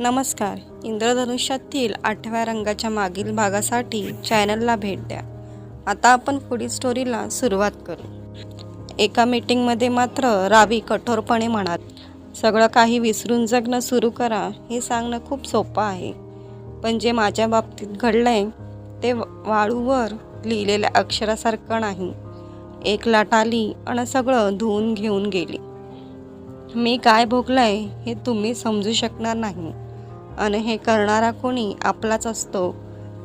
नमस्कार. इंद्रधनुष्यातील आठव्या रंगाच्या मागील भागासाठी चॅनलला भेट द्या. आता आपण पुढील स्टोरीला सुरुवात करू. एका मीटिंगमध्ये मात्र रावी कठोरपणे म्हणाल सगळं काही विसरून जगणं सुरू करा हे सांगणं खूप सोपं आहे. पण जे माझ्या बाबतीत घडलंय ते वाळूवर लिहिलेल्या अक्षरासारखं नाही. एक लाट आली आणि सगळं धुवून घेऊन गेली. मी काय भोगलंय हे तुम्ही समजू शकणार नाही. आणि हे करणारा कोणी आपलाच असतो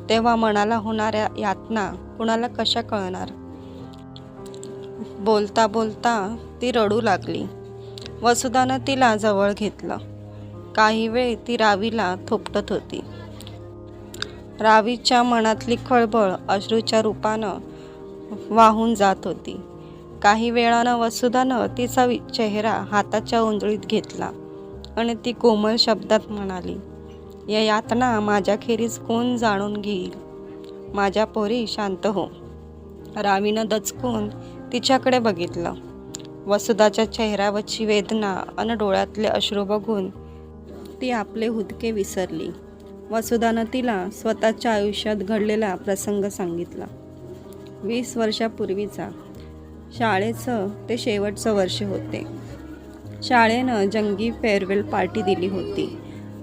तेव्हा मनाला होणाऱ्या यातना कुणाला कशा कळणार? बोलता बोलता ती रडू लागली. वसुदानं तिला जवळ घेतलं. काही वेळ ती रावीला थोपटत होती. रावीच्या मनातली खळबळ अश्रूच्या रूपानं वाहून जात होती. काही वेळानं वसुदानं तिचा चेहरा हाताच्या उंजळीत घेतला. आणि ती कोमल शब्दात म्हणाली या यातना माझ्याखेरीज कोण जाणून घेईल? माझ्या पोरी शांत हो. रावीनं दचकून तिच्याकडे बघितलं. वसुदाच्या चेहऱ्यावरची वेदना आणि डोळ्यातले अश्रू बघून ती आपले हुदके विसरली. वसुदानं तिला स्वतःच्या आयुष्यात घडलेला प्रसंग सांगितला. वीस वर्षापूर्वीचा. शाळेचं ते शेवटचं वर्ष होते. शाळेनं जंगी फेअरवेल पार्टी दिली होती.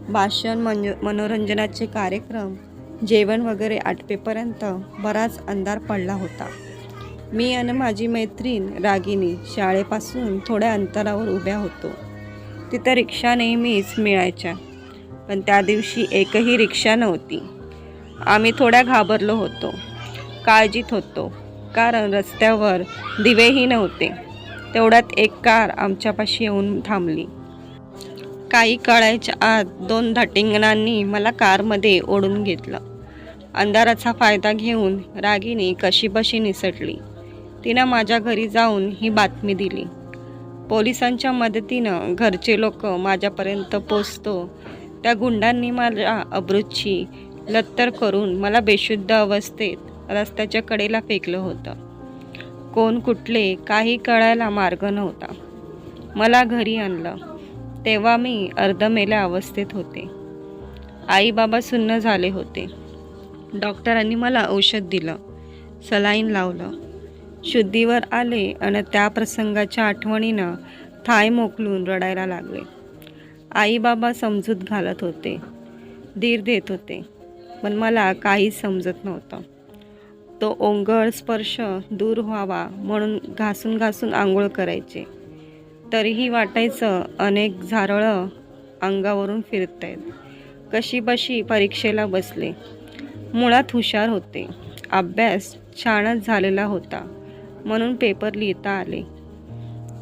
भाषण मन मनोरंजनाचे कार्यक्रम जेवण वगैरे आठवेपर्यंत बराच अंधार पडला होता. मी आणि माझी मैत्रीण रागिनी शाळेपासून थोड्या अंतरावर उभ्या होतो. तिथं रिक्षा नेहमीच मिळायच्या पण त्या दिवशी एकही रिक्षा नव्हती. आम्ही थोड्या घाबरलो होतो काळजीत होतो कारण रस्त्यावर दिवेही नव्हते. तेवढ्यात एक कार आमच्यापाशी येऊन थांबली. काही कळायच्या आत दोन धटिंगणांनी मला कारमध्ये ओढून घेतलं. अंधाराचा फायदा घेऊन रागीने कशीबशी निसटली. तिनं माझ्या घरी जाऊन ही बातमी दिली. पोलिसांच्या मदतीनं घरचे लोक माझ्यापर्यंत पोचतो. त्या गुंडांनी माझ्या अब्रुची लत्तर करून मला बेशुद्ध अवस्थेत रस्त्याच्या कडेला फेकलं होतं. कोण कुठले काही कळायला मार्ग नव्हता. मला घरी आणलं. तेव्हा मी अर्धमेल्या अवस्थेत होते. आईबाबा सुन्न झाले होते. डॉक्टरांनी मला औषध दिलं. सलाईन लावलं. शुद्धीवर आले आणि त्या प्रसंगाच्या आठवणीनं थाय मोकलून रडायला लागले. आईबाबा समजूत घालत होते. धीर देत होते. पण मला काहीच समजत नव्हतं. तो ओंगळ स्पर्श दूर व्हावा म्हणून घासून घासून आंघोळ करायचे. तरीही वाटायचं अनेक झारळं अंगावरून फिरत आहेत कशी बशी परीक्षेला बसले. मुळात हुशार होते. अभ्यास छानच झालेला होता. म्हणून पेपर लिहिता आले.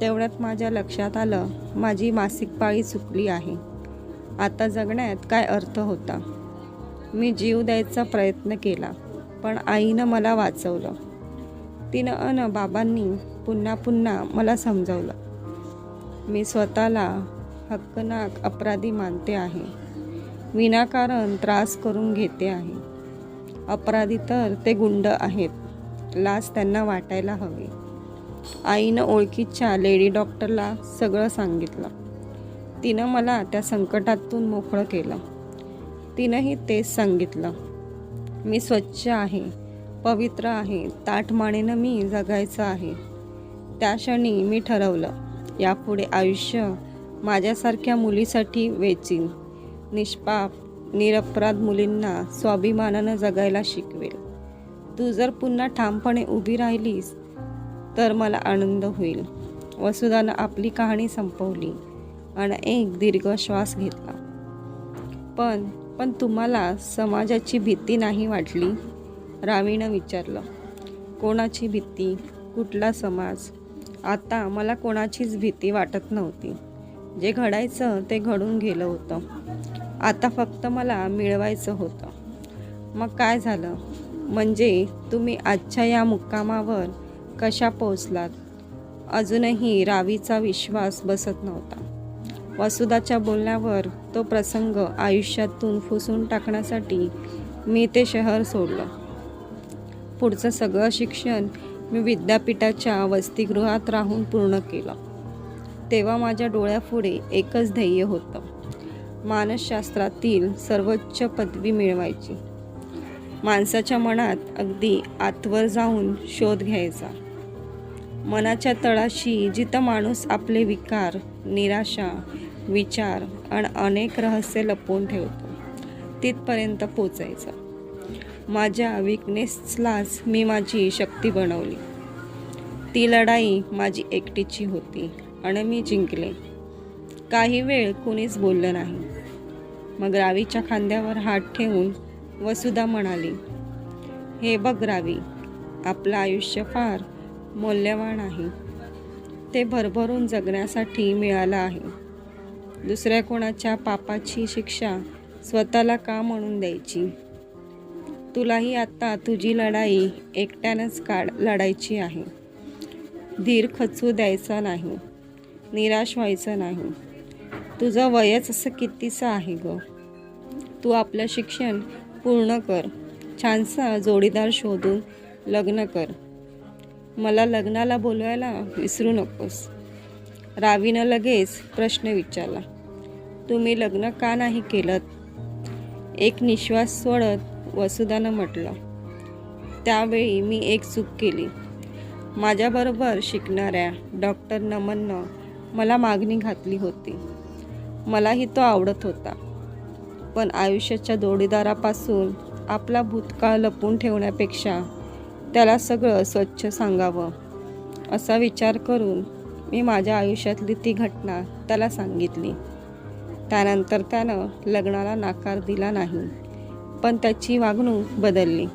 तेवढ्यात माझ्या लक्षात आलं माझी मासिक पाळी चुकली आहे. आता जगण्यात काय अर्थ होता? मी जीव द्यायचा प्रयत्न केला पण आईनं मला वाचवलं. तिनं अन बाबांनी पुन्हा पुन्हा मला समजावलं. मी स्वतःला हक्कनाक अपराधी मानते आहे. विनाकारण त्रास करून घेते आहे. अपराधी तर ते गुंड आहेत लाज त्यांना वाटायला हवी. आईनं ओळखीच्या लेडी डॉक्टरला सगळं सांगितलं. तिनं मला त्या संकटातून मोकळं केलं. तिनंही तेच सांगितलं. मी स्वच्छ आहे पवित्र आहे ताठमानेनं मी जगायचं आहे. त्या क्षणी मी ठरवलं यापुढे आयुष्य माझ्यासारख्या मुलीसाठी वेचीन. निष्पाप निरपराध मुलींना स्वाभिमानानं जगायला शिकवेल. तू जर पुन्हा ठामपणे उभी राहिलीस तर मला आनंद होईल. वसुधानं आपली कहाणी संपवली आणि एक दीर्घ श्वास घेतला. पण पण तुम्हाला समाजाची भीती नाही वाटली? रावीनं विचारलं. कोणाची भीती? कुठला समाज? आता मला कोणाचीच भीती वाटत नव्हती. जे घडायचं ते घडून गेलं होतं. आता फक्त मला मिळवायचं होतं. मग काय झालं? म्हणजे तुम्ही आजच्या या मुक्कामावर कशा पोचलात अजूनही रावीचा विश्वास बसत नव्हता. वसुदाच्या बोलण्यावर तो प्रसंग आयुष्यातून फुसून टाकण्यासाठी मी ते शहर सोडलं. पुढचं सगळं शिक्षण मी विद्यापीठाच्या वसतिगृहात राहून पूर्ण केलं. तेव्हा माझ्या डोळ्यापुढे एकच ध्येय होतं. मानसशास्त्रातील सर्वोच्च पदवी मिळवायची. माणसाच्या मनात अगदी आतवर जाऊन शोध घ्यायचा. मनाच्या तळाशी जिथं माणूस आपले विकार निराशा विचार आणि अनेक रहस्य लपवून ठेवतो. तिथपर्यंत पोचायचं. माझ्या विकनेसलाच मी माझी शक्ती बनवली. ती लढाई माझी एकटीची होती आणि मी जिंकले. काही वेळ कुणीच बोललं नाही. मग रावीच्या खांद्यावर हात ठेवून वसुधा म्हणाली हे बघ रावी आपलं आयुष्य फार मौल्यवान आहे. ते भरभरून जगण्यासाठी मिळालं आहे. दुसऱ्या कोणाच्या पापाची शिक्षा स्वतःला का म्हणून द्यायची? तुलाही आत्ता तुझी लढाई एकट्यानंच काढ लढायची आहे. धीर खचू द्यायचा नाही निराश व्हायचं नाही. तुझं वयच असं कितीचं आहे ग? तू आपलं शिक्षण पूर्ण कर छानसा जोडीदार शोधून लग्न कर. मला लग्नाला बोलवायला विसरू नकोस. रावीनं लगेच प्रश्न विचारला तुम्ही लग्न का नाही केलं एक निश्वास सोडत वसुधानं म्हटलं त्यावेळी मी एक चूक केली. माझ्याबरोबर शिकणाऱ्या डॉक्टर नमननं मला मागणी घातली होती. मलाही तो आवडत होता. पण आयुष्याच्या जोडीदारापासून आपला भूतकाळ लपून ठेवण्यापेक्षा त्याला सगळं स्वच्छ सांगावं असा विचार करून मी माझ्या आयुष्यातली ती घटना त्याला सांगितली. त्यानंतर त्यानं लग्नाला नाकार दिला नाही. पण त्याची वागणूक बदलली.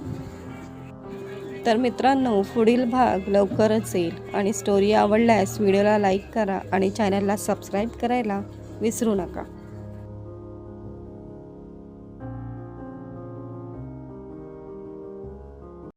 तर मित्रांनो पुढील भाग लवकरच येईल आणि स्टोरी आवडल्यास व्हिडिओला लाईक करा आणि चॅनलला सबस्क्राईब करायला विसरू नका.